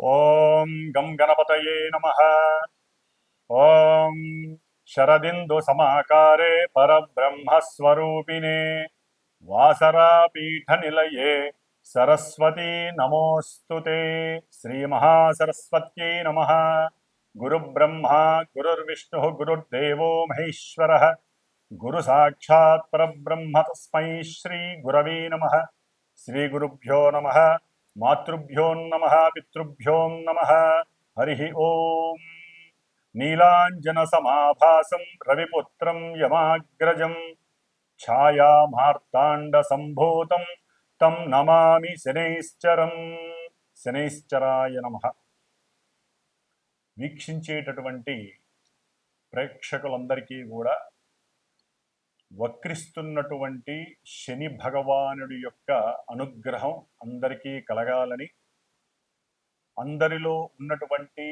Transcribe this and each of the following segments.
ॐ गं गणपतये नमः। ॐ शरदिन्दुसमाकारे परब्रह्मस्वरूपिणे वासरापीठनिलये सरस्वती नमोऽस्तु ते। श्रीमहासरस्वत्यै नमः। गुरुब्रह्मा, गुरुर्विष्णुः, गुरुर्देवो महेश्वरः। गुरुसाक्षात् परब्रह्म तस्मै श्रीगुरवे नमः। श्रीगुरुभ्यो नमः। మాతృభ్యోన్నమ నమ నమ హరి ఓం నీలాంజనసమాభాసం రవిపుత్రం యమాగ్రజం ఛాయామార్తాండసంభూతం తం నమామి శనైశ్చరం శనైశ్చరాయ నమ వీక్షించేటటువంటి ప్రేక్షకులందరికీ కూడా వక్రిస్తున్నటువంటి శని భగవానుడి యొక్క అనుగ్రహం అందరికీ కలగాలని అందరిలో ఉన్నటువంటి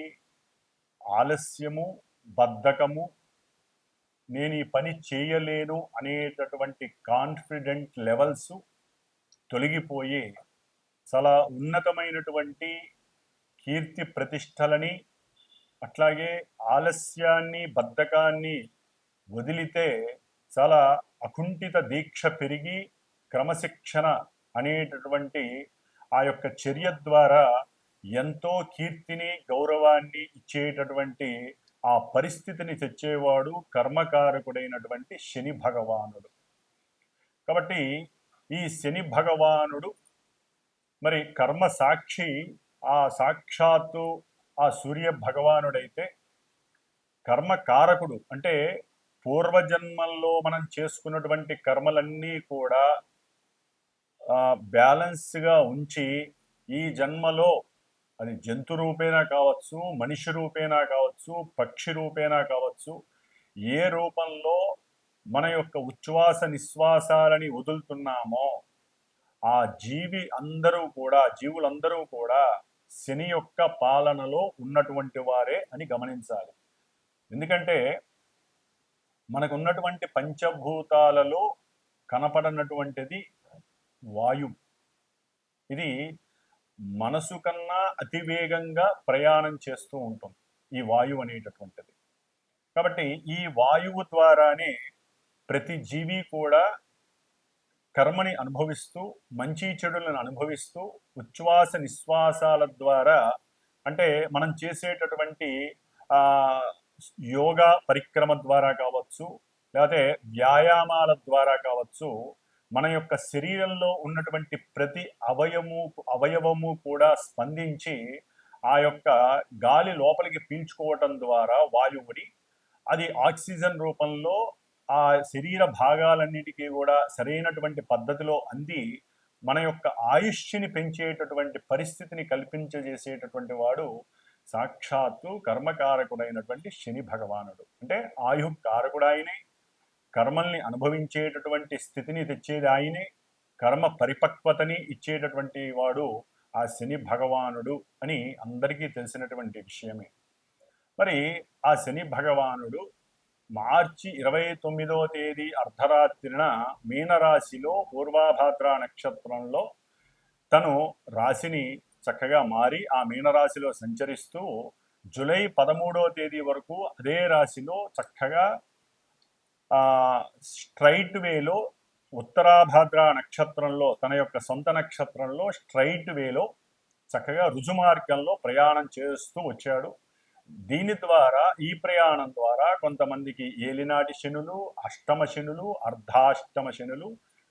ఆలస్యము బద్ధకము నేను ఈ పని చేయలేను అనేటటువంటి కాన్ఫిడెంట్ లెవెల్స్ తొలగిపోయి చాలా ఉన్నతమైనటువంటి కీర్తి ప్రతిష్టలని అట్లాగే ఆలస్యాన్ని బద్ధకాన్ని వదిలితే చాలా అకుంఠిత దీక్ష పెరిగి క్రమశిక్షణ అనేటటువంటి ఆ యొక్క చర్య ద్వారా ఎంతో కీర్తిని గౌరవాన్ని ఇచ్చేటటువంటి ఆ పరిస్థితిని తెచ్చేవాడు కర్మకారకుడైనటువంటి శని భగవానుడు. కాబట్టి ఈ శని భగవానుడు మరి కర్మ సాక్షి ఆ సాక్షాత్తు ఆ సూర్య భగవానుడైతే కర్మకారకుడు. అంటే పూర్వజన్మల్లో మనం చేసుకున్నటువంటి కర్మలన్నీ కూడా బ్యాలెన్స్గా ఉంచి ఈ జన్మలో అది జంతు రూపేనా కావచ్చు మనిషి రూపేనా కావచ్చు పక్షి రూపేనా కావచ్చు ఏ రూపంలో మన యొక్క ఉచ్ఛ్వాస నిశ్వాసాలని వదులుతున్నామో ఆ జీవి అందరూ కూడా జీవులందరూ కూడా శని యొక్క పాలనలో ఉన్నటువంటి వారే అని గమనించాలి. ఎందుకంటే మనకు ఉన్నటువంటి పంచభూతాలలో కనపడనటువంటిది వాయువు ఇది మనసు కన్నా అతివేగంగా ప్రయాణం చేస్తూ ఉంటుంది ఈ వాయువు అనేటటువంటిది. కాబట్టి ఈ వాయువు ద్వారానే ప్రతి జీవి కూడా కర్మని అనుభవిస్తూ మంచి చెడులను అనుభవిస్తూ ఉచ్ఛ్వాస నిశ్వాసాల ద్వారా అంటే మనం చేసేటటువంటి యోగా పరిక్రమ ద్వారా కావచ్చు లేకపోతే వ్యాయామాల ద్వారా కావచ్చు మన యొక్క శరీరంలో ఉన్నటువంటి ప్రతి అవయము అవయవము కూడా స్పందించి ఆ యొక్క గాలి లోపలికి పీల్చుకోవటం ద్వారా వాయువుని అది ఆక్సిజన్ రూపంలో ఆ శరీర భాగాలన్నిటికీ కూడా సరైనటువంటి పద్ధతిలో అంది మన యొక్క ఆయుష్ని పెంచేటటువంటి పరిస్థితిని కల్పించజేసేటటువంటి వాడు సాక్షాత్తు కర్మకారకుడైనటువంటి శని భగవానుడు. అంటే ఆయు కారకుడు ఆయనే కర్మల్ని అనుభవించేటటువంటి స్థితిని తెచ్చేది ఆయనే కర్మ పరిపక్వతని ఇచ్చేటటువంటి వాడు ఆ శని భగవానుడు అని అందరికీ తెలిసినటువంటి విషయమే. మరి ఆ శని భగవానుడు మార్చి ఇరవై తొమ్మిదవ తేదీ అర్ధరాత్రిన మీనరాశిలో పూర్వాభాద్ర నక్షత్రంలో తను రాశిని చక్కగా మారి ఆ మీనరాశిలో సంచరిస్తూ జూలై పదమూడవ తేదీ వరకు అదే రాశిలో చక్కగా స్ట్రైట్ వేలో ఉత్తరాభాద్ర నక్షత్రంలో తన యొక్క సొంత నక్షత్రంలో స్ట్రైట్ వేలో చక్కగా రుజుమార్గంలో ప్రయాణం చేస్తూ వచ్చాడు. దీని ద్వారా ఈ ప్రయాణం ద్వారా కొంతమందికి ఏలినాటి శనులు అష్టమ శనులు అర్ధాష్టమ శనులు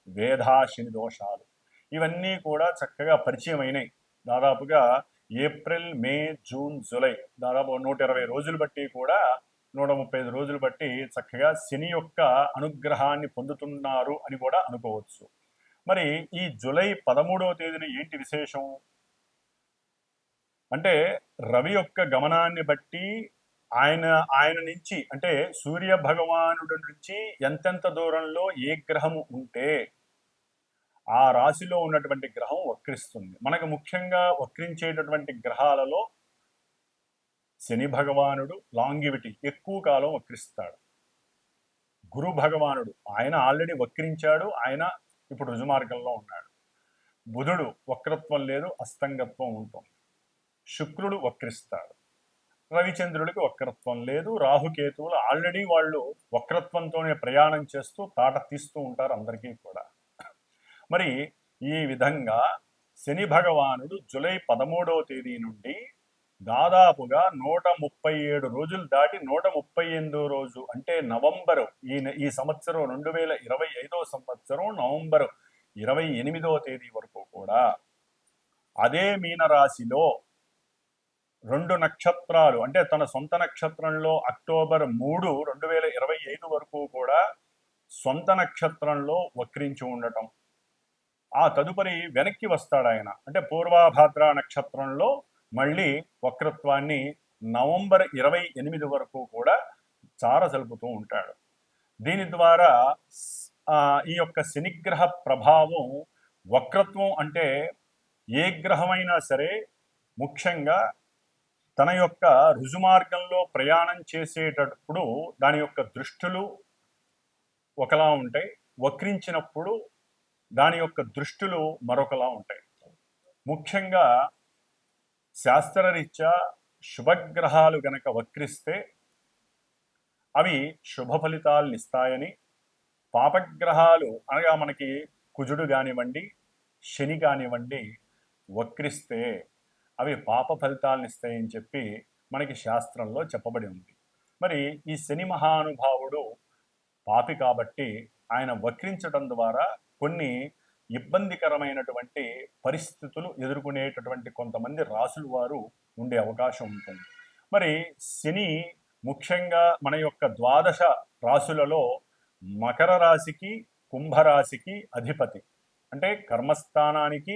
వేధాశని దోషాలు. ఇవన్నీ కూడా చక్కగా పరిచయం అయినాయి దాదాపుగా ఏప్రిల్ మే జూన్ జూలై దాదాపు నూట ఇరవై రోజులు బట్టి కూడా నూట ముప్పై ఐదు రోజులు బట్టి చక్కగా శని యొక్క అనుగ్రహాన్ని పొందుతున్నారు అని కూడా అనుకోవచ్చు. మరి ఈ జూలై పదమూడవ తేదీన ఏంటి విశేషం? అంటే రవి యొక్క గమనాన్ని బట్టి ఆయన ఆయన నుంచి అంటే సూర్య భగవానుడి నుంచి ఎంతెంత దూరంలో ఏ గ్రహము ఉంటే ఆ రాశిలో ఉన్నటువంటి గ్రహం వక్రిస్తుంది. మనకు ముఖ్యంగా వక్రించేటటువంటి గ్రహాలలో శని భగవానుడు లాంగివిటీ ఎక్కువ కాలం వక్రిస్తాడు. గురు భగవానుడు ఆయన ఆల్రెడీ వక్రించాడు ఆయన ఇప్పుడు రుజుమార్గంలో ఉన్నాడు. బుధుడు వక్రత్వం లేదు అస్తంగత్వం ఉంటుంది. శుక్రుడు వక్రిస్తాడు. రవిచంద్రుడికి వక్రత్వం లేదు రాహుకేతువులు ఆల్రెడీ వాళ్ళు వక్రత్వంతోనే ప్రయాణం చేస్తూ తాట తీస్తూ ఉంటారు అందరికీ కూడా. మరి ఈ విధంగా శని భగవానుడు జూలై పదమూడవ తేదీ నుండి దాదాపుగా నూట ముప్పై ఏడు రోజులు దాటి నూట ముప్పై ఎనిమిదో రోజు అంటే నవంబరు ఈ ఈ సంవత్సరం రెండు వేల ఇరవై ఐదో సంవత్సరం నవంబరు ఇరవై ఎనిమిదో తేదీ వరకు కూడా అదే మీనరాశిలో రెండు నక్షత్రాలు అంటే తన సొంత నక్షత్రంలో అక్టోబర్ మూడు రెండు వేల ఇరవై ఐదు వరకు కూడా సొంత నక్షత్రంలో వక్రించి ఉండటం ఆ తదుపరి వెనక్కి వస్తాడు ఆయన అంటే పూర్వాభాద్ర నక్షత్రంలో మళ్ళీ వక్రత్వాన్ని నవంబర్ ఇరవై ఎనిమిది వరకు కూడా చారసలుపుతూ ఉంటాడు. దీని ద్వారా ఈ యొక్క శనిగ్రహ ప్రభావం వక్రత్వం అంటే ఏ గ్రహమైనా సరే ముఖ్యంగా తన యొక్క రుజుమార్గంలో ప్రయాణం చేసేటప్పుడు దాని యొక్క దృష్టులు ఒకలా ఉంటాయి. వక్రించినప్పుడు దాని యొక్క దృష్టిలు మరొకలా ఉంటాయి. ముఖ్యంగా శాస్త్రరీత్యా శుభగ్రహాలు గనక వక్రిస్తే అవి శుభ ఫలితాలను ఇస్తాయని పాపగ్రహాలు అనగా మనకి కుజుడు కానివ్వండి శని కానివ్వండి వక్రిస్తే అవి పాప ఫలితాలను ఇస్తాయని చెప్పి మనకి శాస్త్రంలో చెప్పబడి ఉంది. మరి ఈ శని మహానుభావుడు పాపి కాబట్టి ఆయన వక్రించడం ద్వారా కొన్ని ఇబ్బందికరమైనటువంటి పరిస్థితులు ఎదుర్కొనేటటువంటి కొంతమంది రాసుల వారు ఉండే అవకాశం ఉంటుంది. మరి శని ముఖ్యంగా మన యొక్క ద్వాదశ రాసులలో మకర రాశికి కుంభరాశికి అధిపతి. అంటే కర్మస్థానానికి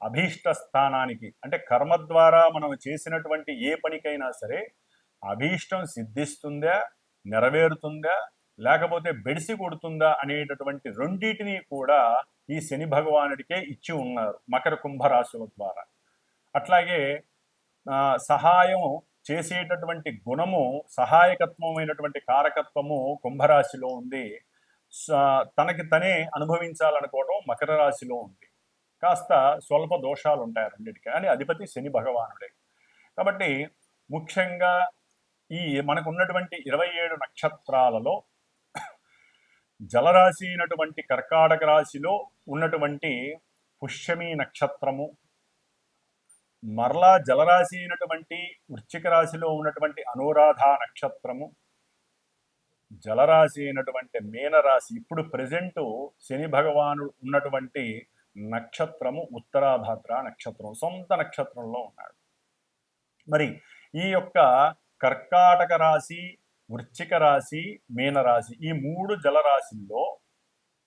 అభీష్ట స్థానానికి అంటే కర్మ ద్వారా మనం చేసినటువంటి ఏ పనికైనా సరే అభీష్టం సిద్ధిస్తుందా నెరవేరుతుందా లేకపోతే బెడిసి కొడుతుందా అనేటటువంటి రెండింటినీ కూడా ఈ శని భగవానుడికే ఇచ్చి ఉన్నారు మకర కుంభరాశుల ద్వారా. అట్లాగే ఆ, సహాయం చేసేటటువంటి గుణము సహాయకత్వమైనటువంటి కారకత్వము కుంభరాశిలో ఉంది. తనకి తనే అనుభవించాలనుకోవడం మకర రాశిలో ఉంది. కాస్త స్వల్ప దోషాలు ఉంటాయి రెండింటికి అని అధిపతి శని భగవానుడే. కాబట్టి ముఖ్యంగా ఈ మనకు ఉన్నటువంటి ఇరవై ఏడు నక్షత్రాలలో జలరాశి అయినటువంటి కర్కాటక రాశిలో ఉన్నటువంటి పుష్యమి నక్షత్రము మరలా జలరాశి అయినటువంటి వృశ్చిక రాశిలో ఉన్నటువంటి అనురాధ నక్షత్రము జలరాశి అయినటువంటి మీనరాశి ఇప్పుడు ప్రజెంట్ శని భగవానుడు ఉన్నటువంటి నక్షత్రము ఉత్తరాభద్ర నక్షత్రం సొంత నక్షత్రంలో ఉన్నాడు. మరి ఈ యొక్క కర్కాటక రాశి వృశ్చిక రాశి మీనరాశి ఈ మూడు జలరాశుల్లో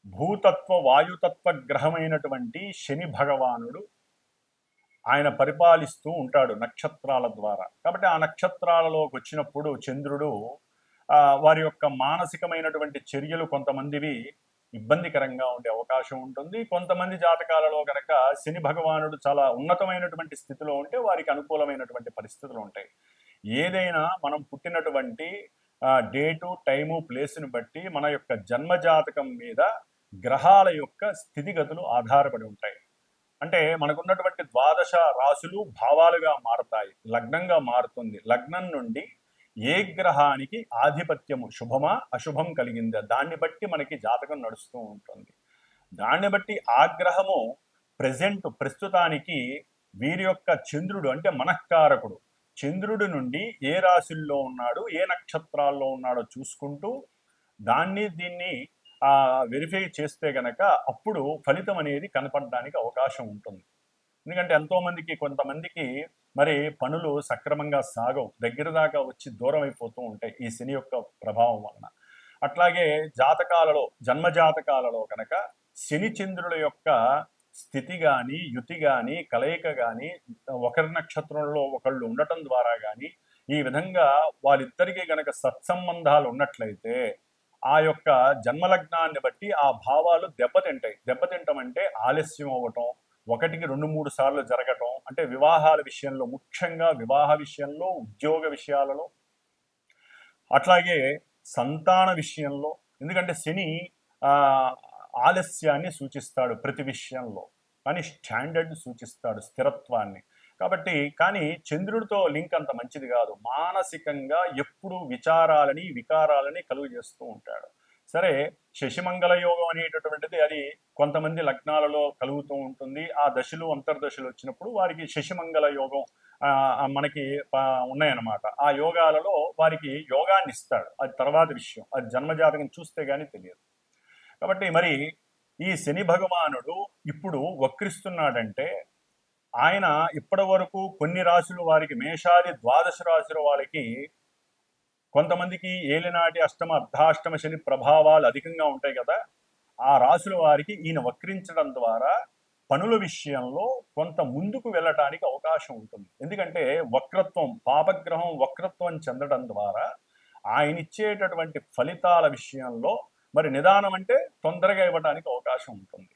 భూతత్వ వాయుతత్వ గ్రహమైనటువంటి శని భగవానుడు ఆయన పరిపాలిస్తూ ఉంటాడు నక్షత్రాల ద్వారా. కాబట్టి ఆ నక్షత్రాలలోకి వచ్చినప్పుడు చంద్రుడు వారి యొక్క మానసికమైనటువంటి చర్యలు కొంతమందివి ఇబ్బందికరంగా ఉండే అవకాశం ఉంటుంది. కొంతమంది జాతకాలలో కనుక శని భగవానుడు చాలా ఉన్నతమైనటువంటి స్థితిలో ఉంటే వారికి అనుకూలమైనటువంటి పరిస్థితులు ఉంటాయి. ఏదైనా మనం పుట్టినటువంటి డేటు టైము ప్లేస్ని బట్టి మన యొక్క జన్మ జాతకం మీద గ్రహాల యొక్క స్థితిగతులు ఆధారపడి ఉంటాయి. అంటే మనకున్నటువంటి ద్వాదశ రాశులు భావాలుగా మారతాయి లగ్నంగా మారుతుంది. లగ్నం నుండి ఏ గ్రహానికి ఆధిపత్యము శుభమా అశుభం కలిగిందా? దాన్ని బట్టి మనకి జాతకం నడుస్తూ ఉంటుంది. దాన్ని బట్టి ఆ గ్రహము ప్రజెంట్ ప్రస్తుతానికి వీరి యొక్క చంద్రుడు అంటే మనఃకారకుడు. చంద్రుడి నుండి ఏ రాశుల్లో ఉన్నాడు ఏ నక్షత్రాల్లో ఉన్నాడో చూసుకుంటూ దాన్ని దీన్ని వెరిఫై చేస్తే గనక అప్పుడు ఫలితం అనేది కనపడడానికి అవకాశం ఉంటుంది. ఎందుకంటే ఎంతోమందికి కొంతమందికి మరి పనులు సక్రమంగా సాగవు. దగ్గర దాకా వచ్చి దూరం అయిపోతూ ఉంటాయి ఈ శని యొక్క ప్రభావం వలన. అట్లాగే జాతకాలలో జన్మ జాతకాలలో కనుక శని చంద్రుల యొక్క స్థితి కానీ యుతి కానీ కలయిక కానీ ఒకరి నక్షత్రంలో ఒకళ్ళు ఉండటం ద్వారా కానీ ఈ విధంగా వారిద్దరికీ గనక సత్సంబంధాలు ఉన్నట్లయితే ఆ యొక్క జన్మలగ్నాన్ని బట్టి ఆ భావాలు దెబ్బతింటాయి. దెబ్బతింటం అంటే ఆలస్యం అవ్వటం ఒకటికి రెండు మూడు సార్లు జరగటం అంటే వివాహాల విషయంలో ముఖ్యంగా వివాహ విషయంలో ఉద్యోగ విషయాలలో అట్లాగే సంతాన విషయంలో ఎందుకంటే శని ఆ, ఆలస్యాన్ని సూచిస్తాడు ప్రతి విషయంలో. కానీ స్టాండర్డ్ సూచిస్తాడు స్థిరత్వాన్ని. కాబట్టి కానీ చంద్రుడితో లింక్ అంత మంచిది కాదు. మానసికంగా ఎప్పుడు విచారాలని వికారాలని కలుగు చేస్తూ ఉంటాడు. సరే శశిమంగళ యోగం అనేటటువంటిది అది కొంతమంది లగ్నాలలో కలుగుతూ ఉంటుంది. ఆ దశలు అంతర్దశలు వచ్చినప్పుడు వారికి శశిమంగళ యోగం ఆ, మనకి ఉన్నాయన్నమాట. ఆ యోగాలలో వారికి యోగాన్ని ఇస్తాడు. అది తర్వాత విషయం. అది జన్మజాతకం చూస్తే కానీ తెలియదు. కాబట్టి మరి ఈ శని భగవానుడు ఇప్పుడు వక్రిస్తున్నాడంటే ఆయన ఇప్పటి వరకు కొన్ని రాశులు వారికి మేషాది ద్వాదశ రాశుల వాళ్ళకి కొంతమందికి ఏలినాటి అష్టమ అర్ధాష్టమ శని ప్రభావాలు అధికంగా ఉంటాయి కదా. ఆ రాశుల వారికి ఈయన వక్రించడం ద్వారా పనుల విషయంలో కొంత ముందుకు వెళ్ళటానికి అవకాశం ఉంటుంది. ఎందుకంటే వక్రత్వం పాపగ్రహం వక్రత్వం చెందడం ద్వారా ఆయన ఇచ్చేటటువంటి ఫలితాల విషయంలో మరి నిదానం అంటే తొందరగా ఇవ్వడానికి అవకాశం ఉంటుంది.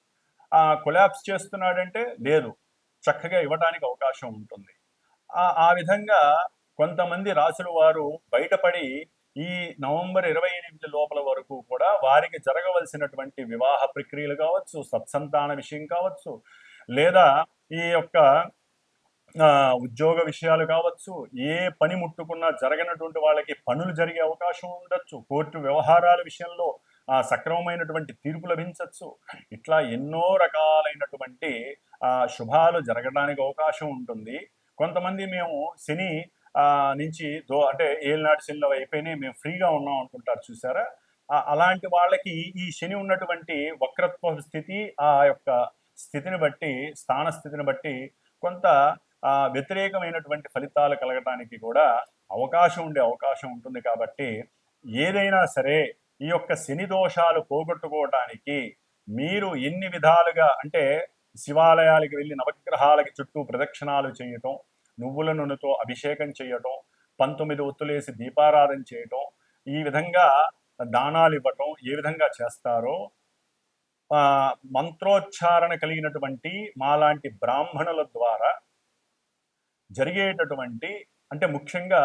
ఆ కొలాప్స్ చేస్తున్నాడంటే లేదు చక్కగా ఇవ్వడానికి అవకాశం ఉంటుంది. ఆ విధంగా కొంతమంది రాసుల వారు బయటపడి ఈ నవంబర్ ఇరవై ఎనిమిది లోపల వరకు కూడా వారికి జరగవలసినటువంటి వివాహ ప్రక్రియలు కావచ్చు సత్సంతాన విషయం కావచ్చు లేదా ఈ యొక్క ఉద్యోగ విషయాలు కావచ్చు ఏ పని ముట్టుకున్నా జరగనటువంటి వాళ్ళకి పనులు జరిగే అవకాశం ఉండొచ్చు. కోర్టు వ్యవహారాల విషయంలో సక్రమమైనటువంటి తీర్పు లభించవచ్చు ఇట్లా ఎన్నో రకాలైనటువంటి ఆ, శుభాలు జరగడానికి అవకాశం ఉంటుంది. కొంతమంది మేము శని ఆ, నుంచి దో అంటే ఏళ్ళనాటి శనిలో అయిపోయినాయి మేము ఫ్రీగా ఉన్నాం అనుకుంటారు చూసారా? అలాంటి వాళ్ళకి ఈ శని ఉన్నటువంటి వక్రత్వ స్థితి ఆ యొక్క స్థితిని బట్టి స్థాన స్థితిని బట్టి కొంత వ్యతిరేకమైనటువంటి ఫలితాలు కలగటానికి కూడా అవకాశం ఉండే అవకాశం ఉంటుంది కాబట్టి ఏదైనా సరే ఈ యొక్క శని దోషాలు పోగొట్టుకోవటానికి మీరు ఎన్ని విధాలుగా అంటే శివాలయాలకు వెళ్ళి నవగ్రహాలకి చుట్టూ ప్రదక్షిణాలు చేయటం నువ్వుల నూనెతో అభిషేకం చేయటం పంతొమ్మిది ఒత్తులేసి దీపారాధన చేయటం ఈ విధంగా దానాలు ఇవ్వటం ఏ విధంగా చేస్తారో మంత్రోచ్చారణ కలిగినటువంటి మాలాంటి బ్రాహ్మణుల ద్వారా జరిగేటటువంటి అంటే ముఖ్యంగా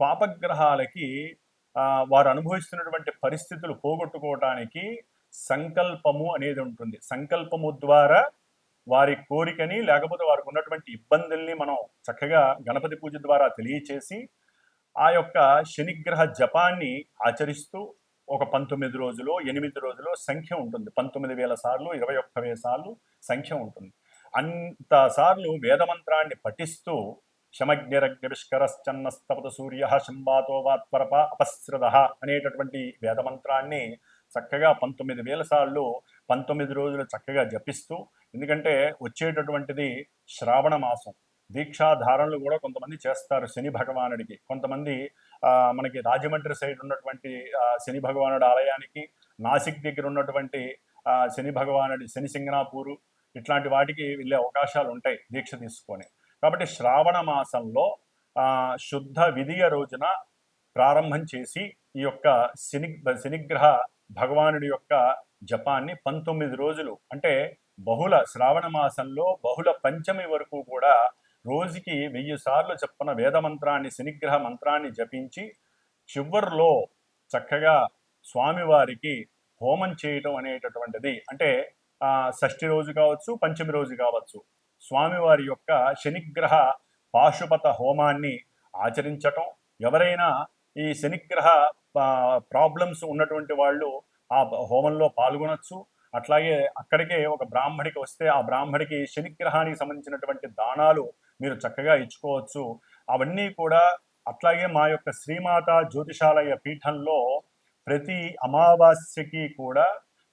పాపగ్రహాలకి వారు అనుభవిస్తున్నటువంటి పరిస్థితులు పోగొట్టుకోవటానికి సంకల్పము అనేది ఉంటుంది. సంకల్పము ద్వారా వారి కోరికని లేకపోతే వారికి ఉన్నటువంటి ఇబ్బందుల్ని మనం చక్కగా గణపతి పూజ ద్వారా తెలియచేసి ఆ యొక్క శనిగ్రహ జపాన్ని ఆచరిస్తూ ఒక పంతొమ్మిది రోజులు ఎనిమిది రోజులు సంఖ్య ఉంటుంది. పంతొమ్మిది వేల సార్లు ఇరవై ఒక్క వేల సార్లు సంఖ్య ఉంటుంది. అంత సార్లు వేదమంత్రాన్ని పఠిస్తూ శమగ్నిరగ్నిష్కరశ్చన్నస్తపత సూర్య శంబాతో వాత్పరప అపస్రద అనేటటువంటి వేదమంత్రాన్ని చక్కగా పంతొమ్మిది వేల సార్లు పంతొమ్మిది రోజులు చక్కగా జపిస్తూ ఎందుకంటే వచ్చేటటువంటిది శ్రావణ మాసం. దీక్షాధారణలు కూడా కొంతమంది చేస్తారు శని భగవానుడికి. కొంతమంది మనకి రాజమండ్రి సైడ్ ఉన్నటువంటి శని భగవానుడి ఆలయానికి నాసిక్ దగ్గర ఉన్నటువంటి శని భగవానుడి శని సింగనాపూరు ఇట్లాంటి వాటికి వెళ్ళే అవకాశాలు ఉంటాయి దీక్ష తీసుకొని. కాబట్టి శ్రావణ మాసంలో ఆ, శుద్ధ విధియ రోజున ప్రారంభం చేసి ఈ యొక్క శని శనిగ్రహ భగవానుడి యొక్క జపాన్ని పంతొమ్మిది రోజులు అంటే బహుళ శ్రావణ మాసంలో బహుళ పంచమి వరకు కూడా రోజుకి వెయ్యి సార్లు చెప్పిన వేద మంత్రాన్ని శనిగ్రహ మంత్రాన్ని జపించి చివరిలో చక్కగా స్వామివారికి హోమం చేయటం అనేటటువంటిది అంటే ఆ, షష్ఠి రోజు కావచ్చు పంచమి రోజు కావచ్చు. స్వామివారి యొక్క శనిగ్రహ పాశుపత హోమాన్ని ఆచరించటం ఎవరైనా ఈ శనిగ్రహ ప్రాబ్లమ్స్ ఉన్నటువంటి వాళ్ళు ఆ హోమంలో పాల్గొనొచ్చు. అట్లాగే అక్కడికే ఒక బ్రాహ్మడికి వస్తే ఆ బ్రాహ్మడికి శనిగ్రహానికి సంబంధించినటువంటి దానాలు మీరు చక్కగా ఇచ్చుకోవచ్చు. అవన్నీ కూడా అట్లాగే మా యొక్క శ్రీమాత జ్యోతిషాలయ పీఠంలో ప్రతి అమావాస్యకి కూడా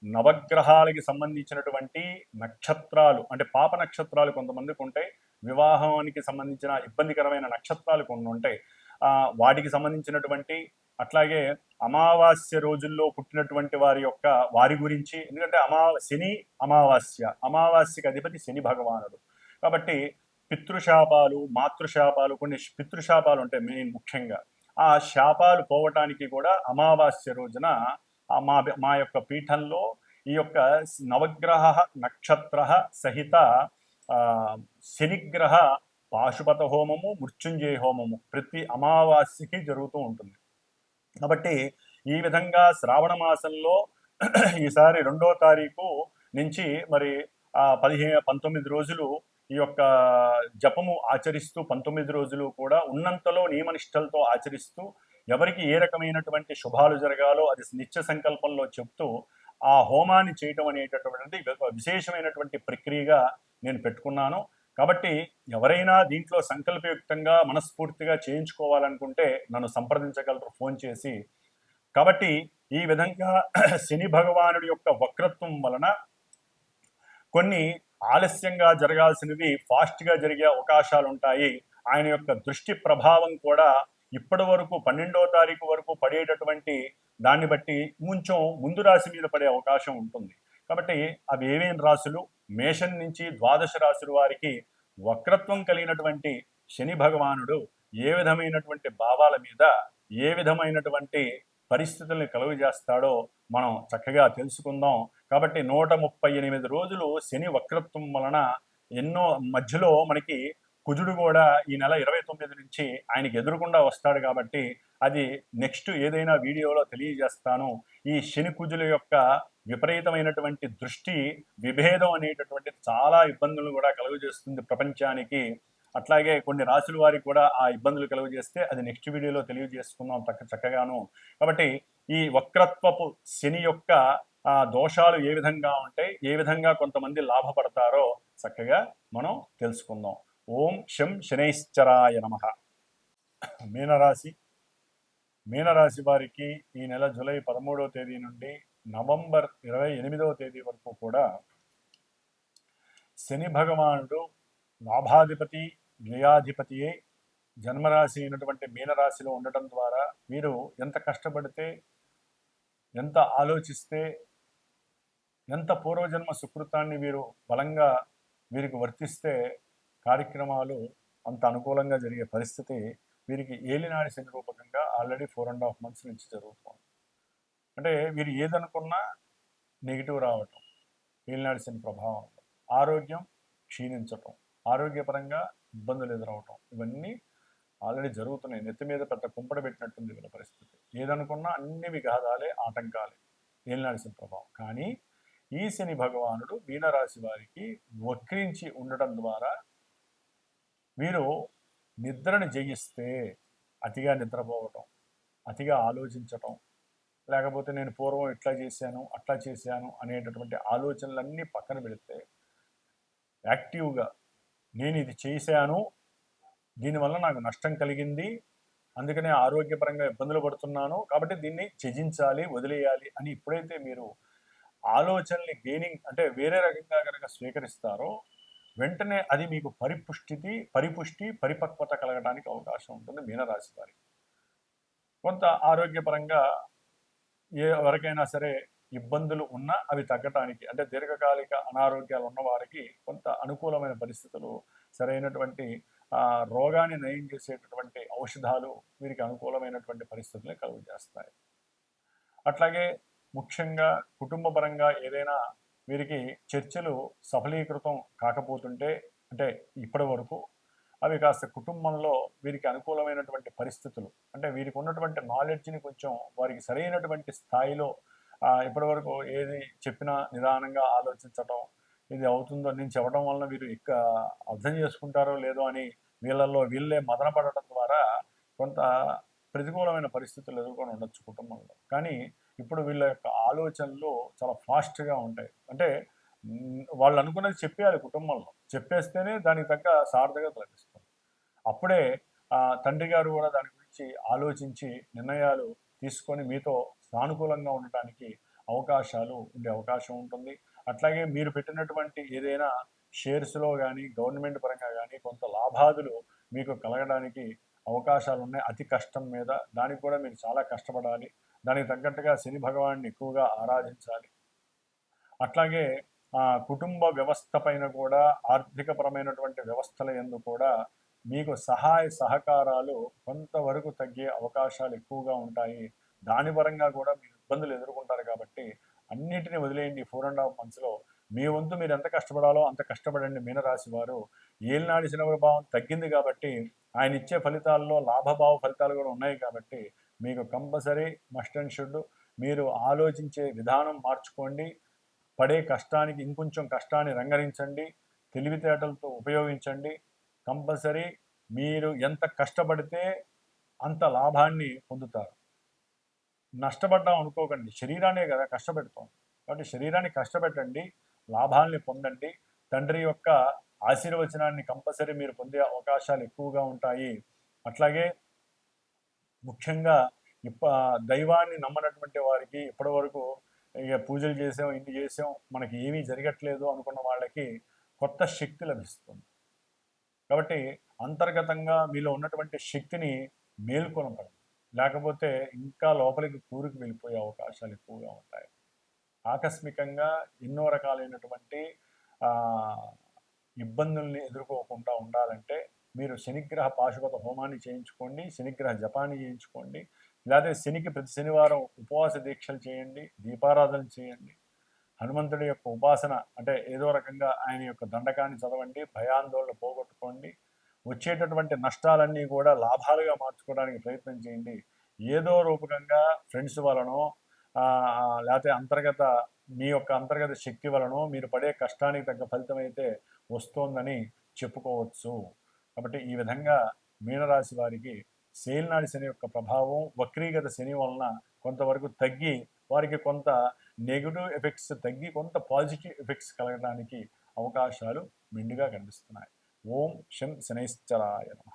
నవగ్రహాలకి సంబంధించినటువంటి నక్షత్రాలు అంటే పాప నక్షత్రాలు కొంతమందికి ఉంటాయి. వివాహానికి సంబంధించిన ఇబ్బందికరమైన నక్షత్రాలు కొన్ని ఉంటాయి. వాటికి సంబంధించినటువంటి అట్లాగే అమావాస్య రోజుల్లో పుట్టినటువంటి వారి యొక్క వారి గురించి ఎందుకంటే అమా శని అమావాస్య అమావాస్యకి అధిపతి శని భగవానుడు. కాబట్టి పితృశాపాలు మాతృశాపాలు కొన్ని పితృశాపాలు ఉంటాయి మెయిన్ ముఖ్యంగా. ఆ శాపాలు పోవటానికి కూడా అమావాస్య రోజున మా మా యొక్క పీఠంలో ఈ యొక్క నవగ్రహ నక్షత్ర సహిత ఆ, శనిగ్రహ పాశుపత హోమము మృత్యుంజయ హోమము ప్రతి అమావాస్యకి జరుగుతూ ఉంటుంది. కాబట్టి ఈ విధంగా శ్రావణ మాసంలో ఈసారి రెండో తారీఖు నుంచి మరి ఆ పదిహేను పంతొమ్మిది రోజులు ఈ యొక్క జపము ఆచరిస్తూ పంతొమ్మిది రోజులు కూడా ఉన్నంతలో నియమనిష్టలతో ఆచరిస్తూ ఎవరికి ఏ రకమైనటువంటి శుభాలు జరగాలో అది నిత్య సంకల్పంలో చెప్తూ ఆ హోమాన్ని చేయటం అనేటటువంటి విశేషమైనటువంటి ప్రక్రియగా నేను పెట్టుకున్నాను. కాబట్టి ఎవరైనా దీంట్లో సంకల్పయుక్తంగా మనస్ఫూర్తిగా చేయించుకోవాలనుకుంటే నన్ను సంప్రదించగలరు ఫోన్ చేసి. కాబట్టి ఈ విధంగా శని భగవానుడి యొక్క వక్రత్వం వలన కొన్ని ఆలస్యంగా జరగాల్సినవి ఫాస్ట్గా జరిగే అవకాశాలు ఉంటాయి ఆయన యొక్క దృష్టి ప్రభావం కూడా ఇప్పటి వరకు పన్నెండో తారీఖు వరకు పడేటటువంటి దాన్ని బట్టి కొంచెం ముందు రాశి మీద పడే అవకాశం ఉంటుంది. కాబట్టి అవి ఏమేమి రాశులు? మేషం నుంచి ద్వాదశ రాశుల వారికి వక్రత్వం కలిగినటువంటి శని భగవానుడు ఏ విధమైనటువంటి భావాల మీద ఏ విధమైనటువంటి పరిస్థితుల్ని కలుగజేస్తాడో మనం చక్కగా తెలుసుకుందాం. కాబట్టి నూట ముప్పై ఎనిమిది రోజులు శని వక్రత్వం వలన ఎన్నో మధ్యలో మనకి కుజుడు కూడా ఈ నెల ఇరవై తొమ్మిది నుంచి ఆయనకి ఎదురుకుండా వస్తాడు కాబట్టి అది నెక్స్ట్ ఏదైనా వీడియోలో తెలియజేస్తాను. ఈ శని కుజుల యొక్క విపరీతమైనటువంటి దృష్టి విభేదం అనేటటువంటి చాలా ఇబ్బందులు కూడా కలుగజేస్తుంది ప్రపంచానికి. అట్లాగే కొన్ని రాసుల వారికి కూడా ఆ ఇబ్బందులు కలుగజేస్తే అది నెక్స్ట్ వీడియోలో తెలియజేసుకుందాం చక్క చక్కగాను. కాబట్టి ఈ వక్రత్వపు శని యొక్క ఆ దోషాలు ఏ విధంగా ఉంటాయి ఏ విధంగా కొంతమంది లాభపడతారో చక్కగా మనం తెలుసుకుందాం. ఓం శం శనైశ్చరాయ నమ. మీనరాశి. మీనరాశి వారికి ఈ నెల జూలై పదమూడవ తేదీ నుండి నవంబర్ ఇరవై ఎనిమిదవ తేదీ వరకు కూడా శని భగవానుడు లాభాధిపతి వ్యయాధిపతి జన్మరాశి అయినటువంటి మీనరాశిలో ఉండటం ద్వారా వీరు ఎంత కష్టపడితే ఎంత ఆలోచిస్తే ఎంత పూర్వజన్మ సుకృతాన్ని వీరు బలంగా వీరికి వర్తిస్తే కార్యక్రమాలు అంత అనుకూలంగా జరిగే పరిస్థితి వీరికి ఏలినాడి శని రూపకంగా already four and half months నుంచి జరుగుతుంది. అంటే వీరు ఏదనుకున్నా నెగిటివ్ రావటం ఏలినాడి శని ప్రభావం ఆరోగ్యం క్షీణించటం ఆరోగ్యపరంగా ఇబ్బందులు ఎదురవటం ఇవన్నీ ఆల్రెడీ జరుగుతున్నాయి. నెత్తి మీద పెద్ద కుంపడ పెట్టినట్టుంది వీళ్ళ పరిస్థితి. ఏదనుకున్నా అన్ని విఘాతాలే ఆటంకాలే ఏలినాడి శని ప్రభావం. కానీ ఈ శని భగవానుడు మీనరాశి వారికి వక్రించి ఉండటం ద్వారా వీరు నిద్రను జయిస్తే అతిగా నిద్రపోవటం అతిగా ఆలోచించటం లేకపోతే నేను పూర్వం ఇట్లా చేశాను అట్లా చేశాను అనేటటువంటి ఆలోచనలన్నీ పక్కన పెడితే యాక్టివ్గా నేను ఇది చేశాను దీనివల్ల నాకు నష్టం కలిగింది అందుకనే ఆరోగ్యపరంగా ఇబ్బందులు పడుతున్నాను కాబట్టి దీన్ని త్యజించాలి వదిలేయాలి అని ఎప్పుడైతే మీరు ఆలోచనని గెయినింగ్ అంటే వేరే రకంగా కనుక స్వీకరిస్తారో వెంటనే అది మీకు పరిపుష్టితి పరిపుష్టి పరిపక్వత కలగడానికి అవకాశం ఉంటుంది మీనరాశి వారికి. కొంత ఆరోగ్యపరంగా ఏ ఎవరికైనా సరే ఇబ్బందులు ఉన్నా అవి తగ్గటానికి అంటే దీర్ఘకాలిక అనారోగ్యాలు ఉన్న వారికి కొంత అనుకూలమైన పరిస్థితులు సరైనటువంటి రోగాన్ని నయం చేసేటటువంటి ఔషధాలు వీరికి అనుకూలమైనటువంటి పరిస్థితులను కలుగు చేస్తాయి అట్లాగే ముఖ్యంగా కుటుంబపరంగా ఏదైనా వీరికి చర్చలు సఫలీకృతం కాకపోతుంటే అంటే ఇప్పటి వరకు అవి కాస్త కుటుంబంలో వీరికి అనుకూలమైనటువంటి పరిస్థితులు. అంటే వీరికి ఉన్నటువంటి నాలెడ్జ్ని కొంచెం వారికి సరైనటువంటి స్థాయిలో ఇప్పటివరకు ఏది చెప్పినా నిదానంగా ఆలోచించటం ఇది అవుతుందో నేను చెప్పడం వలన వీరు ఇక అర్థం చేసుకుంటారో లేదో అని వీళ్ళల్లో వీళ్ళే మదన పడటం ద్వారా కొంత ప్రతికూలమైన పరిస్థితులు ఎదుర్కొని ఉండొచ్చు కుటుంబంలో. కానీ ఇప్పుడు వీళ్ళ యొక్క ఆలోచనలు చాలా ఫాస్ట్గా ఉంటాయి. అంటే వాళ్ళు అనుకున్నది చెప్పేయాలి కుటుంబంలో. చెప్పేస్తేనే దానికి తగ్గ సార్థకత లభిస్తుంది. అప్పుడే తండ్రి గారు కూడా దాని గురించి ఆలోచించి నిర్ణయాలు తీసుకొని మీతో సానుకూలంగా ఉండటానికి అవకాశాలు ఉండే అవకాశం ఉంటుంది. అట్లాగే మీరు పెట్టినటువంటి ఏదైనా షేర్స్లో కానీ గవర్నమెంట్ పరంగా కానీ కొంత లాభాదులు మీకు కలగడానికి అవకాశాలు ఉన్నాయి. అతి కష్టం మీద దానికి కూడా మీరు చాలా కష్టపడాలి. దానికి తగ్గట్టుగా శని భగవాన్ని ఎక్కువగా ఆరాధించాలి. అట్లాగే కుటుంబ వ్యవస్థ పైన కూడా ఆర్థికపరమైనటువంటి వ్యవస్థల ఎందు కూడా మీకు సహాయ సహకారాలు కొంతవరకు తగ్గే అవకాశాలు ఎక్కువగా ఉంటాయి. దాని పరంగా కూడా మీరు ఇబ్బందులు ఎదుర్కొంటారు కాబట్టి అన్నిటిని వదిలేయండి ఫోర్ అండ్ హాఫ్ మంత్స్లో మీ వంతు మీరు ఎంత కష్టపడాలో అంత కష్టపడండి మీనరాశి వారు. ఏలినాడి శని ప్రభావం తగ్గింది కాబట్టి ఆయన ఇచ్చే ఫలితాల్లో లాభభావ ఫలితాలు కూడా ఉన్నాయి కాబట్టి మీకు కంపల్సరీ మస్ట్ అండ్ షుడ్. మీరు ఆలోచించే విధానం మార్చుకోండి. పడే కష్టానికి ఇంకొంచెం కష్టాన్ని రంగరించండి. తెలివితేటలతో ఉపయోగించండి. కంపల్సరీ మీరు ఎంత కష్టపడితే అంత లాభాన్ని పొందుతారు. నష్టపడ్డాం అనుకోకండి. శరీరాన్నే కదా కష్టపెడతాం. కాబట్టి శరీరాన్ని కష్టపెట్టండి. లాభాల్ని పొందండి. తండ్రి యొక్క ఆశీర్వచనాన్ని కంపల్సరీ మీరు పొందే అవకాశాలు ఎక్కువగా ఉంటాయి. అట్లాగే ముఖ్యంగా ఇప్ప దైవాన్ని నమ్మనటువంటి వారికి ఇప్పటివరకు ఇక పూజలు చేసాం ఇన్ని చేసాం మనకి ఏమీ జరగట్లేదు అనుకున్న వాళ్ళకి కొత్త శక్తి లభిస్తుంది. కాబట్టి అంతర్గతంగా మీలో ఉన్నటువంటి శక్తిని మేల్కొనపడండి లేకపోతే ఇంకా లోపలికి కూరుకు వెళ్ళిపోయే అవకాశాలు ఎక్కువగా ఉంటాయి. ఆకస్మికంగా ఎన్నో రకాలైనటువంటి ఇబ్బందుల్ని ఎదుర్కోకుండా ఉండాలంటే మీరు శనిగ్రహ పాశుపత హోమాన్ని చేయించుకోండి శనిగ్రహ జపాన్ని చేయించుకోండి లేదా శనికి ప్రతి శనివారం ఉపవాస దీక్షలు చేయండి దీపారాధన చేయండి. హనుమంతుడి యొక్క ఉపాసన అంటే ఏదో రకంగా ఆయన యొక్క దండకాన్ని చదవండి భయాందోళన పోగొట్టుకోండి వచ్చేటటువంటి నష్టాలన్నీ కూడా లాభాలుగా మార్చుకోవడానికి ప్రయత్నం చేయండి. ఏదో రూపకంగా ఫ్రెండ్స్ వలనో లేకపోతే అంతర్గత మీ యొక్క అంతర్గత శక్తి వలనో మీరు పడే కష్టానికి తగ్గ ఫలితం అయితే వస్తోందని చెప్పుకోవచ్చు. కాబట్టి ఈ విధంగా మీనరాశి వారికి శేల్నాడి శని యొక్క ప్రభావం వక్రీగత శని వలన కొంతవరకు తగ్గి వారికి కొంత నెగిటివ్ ఎఫెక్ట్స్ తగ్గి కొంత పాజిటివ్ ఎఫెక్ట్స్ కలగడానికి అవకాశాలు మెండుగా కనిపిస్తున్నాయి. ఓం శం శనైశ్చరాయ నమః.